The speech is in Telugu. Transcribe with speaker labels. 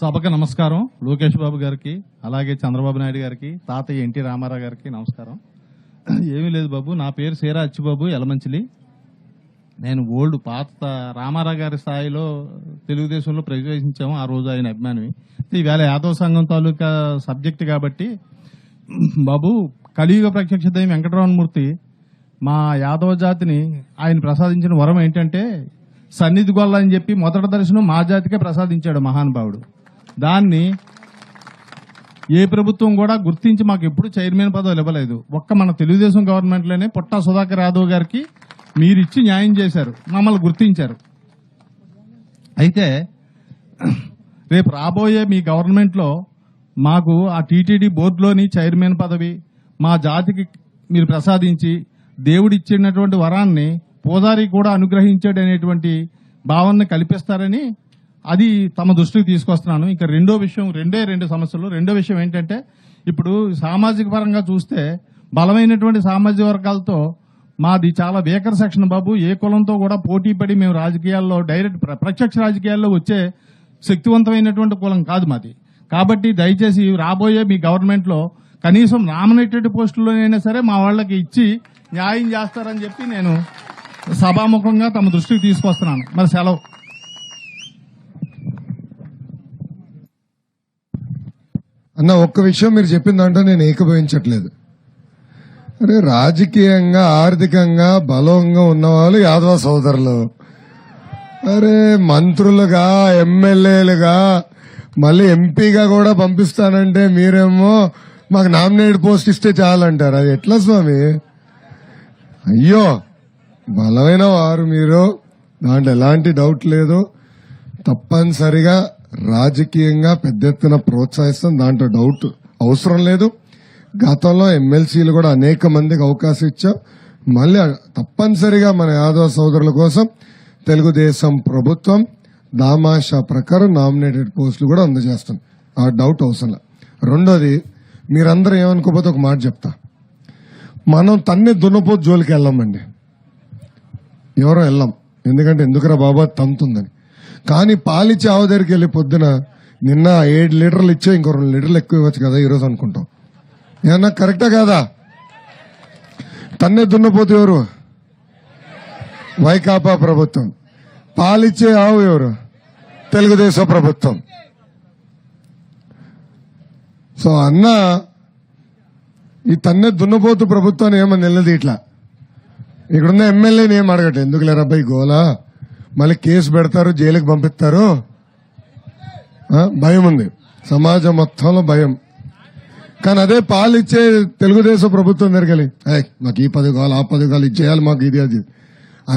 Speaker 1: సభకు నమస్కారం. లోకేష్ బాబు గారికి అలాగే చంద్రబాబు నాయుడు గారికి తాతయ్య ఎన్టీ రామారావు గారికి నమస్కారం. ఏమీ లేదు బాబు. నా పేరు సేరా అచ్చిబాబు ఎలమంచిలి నేను ఓల్డ్ పాత రామారావు గారి స్థాయిలో తెలుగుదేశంలో ప్రవేశించాము. ఆ రోజు ఆయన అభిమాని ఈవేళ యాదవ సంఘం తాలూకా సబ్జెక్ట్ కాబట్టి బాబు కలియుగ ప్రత్యక్ష దైవం వెంకటరమణమూర్తి మా యాదవ జాతిని ఆయన ప్రసాదించిన వరం ఏంటంటే సన్నిధి గొల్ల అని చెప్పి మొదటి దర్శనం మా జాతికే ప్రసాదించాడు మహానుభావుడు. దాన్ని ఏ ప్రభుత్వం కూడా గుర్తించి మాకు ఎప్పుడు చైర్మన్ పదవులు ఇవ్వలేదు. ఒక్క మన తెలుగుదేశం గవర్నమెంట్లోనే పుట్ట సుధాకర్ యాదవ్ గారికి మీరు ఇచ్చి న్యాయం చేశారు. మమ్మల్ని గుర్తించారు. అయితే రేపు రాబోయే మీ గవర్నమెంట్లో మాకు ఆ టీటీడీ బోర్డులోని చైర్మన్ పదవి మా జాతికి మీరు ప్రసాదించి దేవుడిచ్చినటువంటి వరాన్ని పూజారి కూడా అనుగ్రహించాడు అనేటువంటి భావనని కల్పిస్తారని అది తమ దృష్టికి తీసుకొస్తున్నాను. ఇంకా రెండో విషయం రెండే రెండు సమస్యలు. రెండో విషయం ఏంటంటే ఇప్పుడు సామాజిక పరంగా చూస్తే బలమైనటువంటి సామాజిక వర్గాలతో మాది చాలా వేకర్ సెక్షన్ బాబు. ఏ కులంతో కూడా పోటీ పడి మేము రాజకీయాల్లో డైరెక్ట్ ప్ర- ప్రత్యక్ష రాజకీయాల్లో వచ్చే శక్తివంతమైనటువంటి కులం కాదు మాది. కాబట్టి దయచేసి రాబోయే మీ గవర్నమెంట్లో కనీసం నామినేటెడ్ పోస్టుల్లోనైనా సరే మా వాళ్ళకి ఇచ్చి న్యాయం చేస్తారని చెప్పి నేను సభాముఖంగా తమ దృష్టికి తీసుకొస్తున్నాను. మరి సెలవు.
Speaker 2: అన్న ఒక్క విషయం మీరు చెప్పిన దాంట్లో నేను ఏకభవించట్లేదు. అరే రాజకీయంగా ఆర్థికంగా బలంగా ఉన్నవాళ్ళు యాదవ సోదరులు. అరే మంత్రులుగా ఎమ్మెల్యేలుగా మళ్ళీ ఎంపీగా కూడా పంపిస్తానంటే మీరేమో మాకు నామినేట్ పోస్ట్ ఇస్తే చాలంటారు. అది ఎట్లా స్వామి? అయ్యో బలమైన వారు మీరు. దాంట్లో ఎలాంటి డౌట్ లేదు. తప్పనిసరిగా రాజకీయంగా పెద్ద ఎత్తున ప్రోత్సహిస్తాం దాంట్లో డౌట్ అవసరం లేదు. గతంలో ఎమ్మెల్సీలు కూడా అనేక మందికి అవకాశం ఇచ్చాం. మళ్ళీ తప్పనిసరిగా మన యాదవ సోదరుల కోసం తెలుగుదేశం ప్రభుత్వం దామాషా ప్రకారం నామినేటెడ్ పోస్టులు కూడా అందజేస్తాం. ఆ డౌట్ అవసరం లేదు. రెండోది మీరందరూ ఏమనుకోకపోతే ఒక మాట చెప్తా. మనం తన్ని దున్నపోతు జోలికి వెళ్ళామండి. ఎవరో వెళ్ళాం. ఎందుకంటే ఎందుకురా బాబా తంతుందని కానీ పాలిచ్చే ఆవు దగ్గరికి వెళ్ళి పొద్దున నిన్న ఏడు లీటర్లు ఇచ్చే ఇంకో రెండు లీటర్లు ఎక్కువ ఇవ్వచ్చు కదా ఈరోజు అనుకుంటాం. ఏమన్నా కరెక్టా కాదా? తన్నే దున్నపోతే ఎవరు? వైకాపా ప్రభుత్వం. పాలిచ్చే ఆవు ఎవరు? తెలుగుదేశం ప్రభుత్వం. సో అన్న ఈ తన్నే దున్నపోతు ప్రభుత్వాన్ని ఏమని నిలదీట్లా ఇక్కడున్న ఎమ్మెల్యేని ఏం అడగట్లేదు ఎందుకు లేరబ్బాయి గోలా? మళ్ళీ కేసు పెడతారు జైలుకి పంపిస్తారు. భయం ఉంది. సమాజం మొత్తంలో భయం. కానీ అదే పాలు ఇచ్చే తెలుగుదేశం ప్రభుత్వం దగ్గరికి మాకు ఈ పది కావాలి ఆ పది కావాలి ఇది చేయాలి మాకు ఇది అది.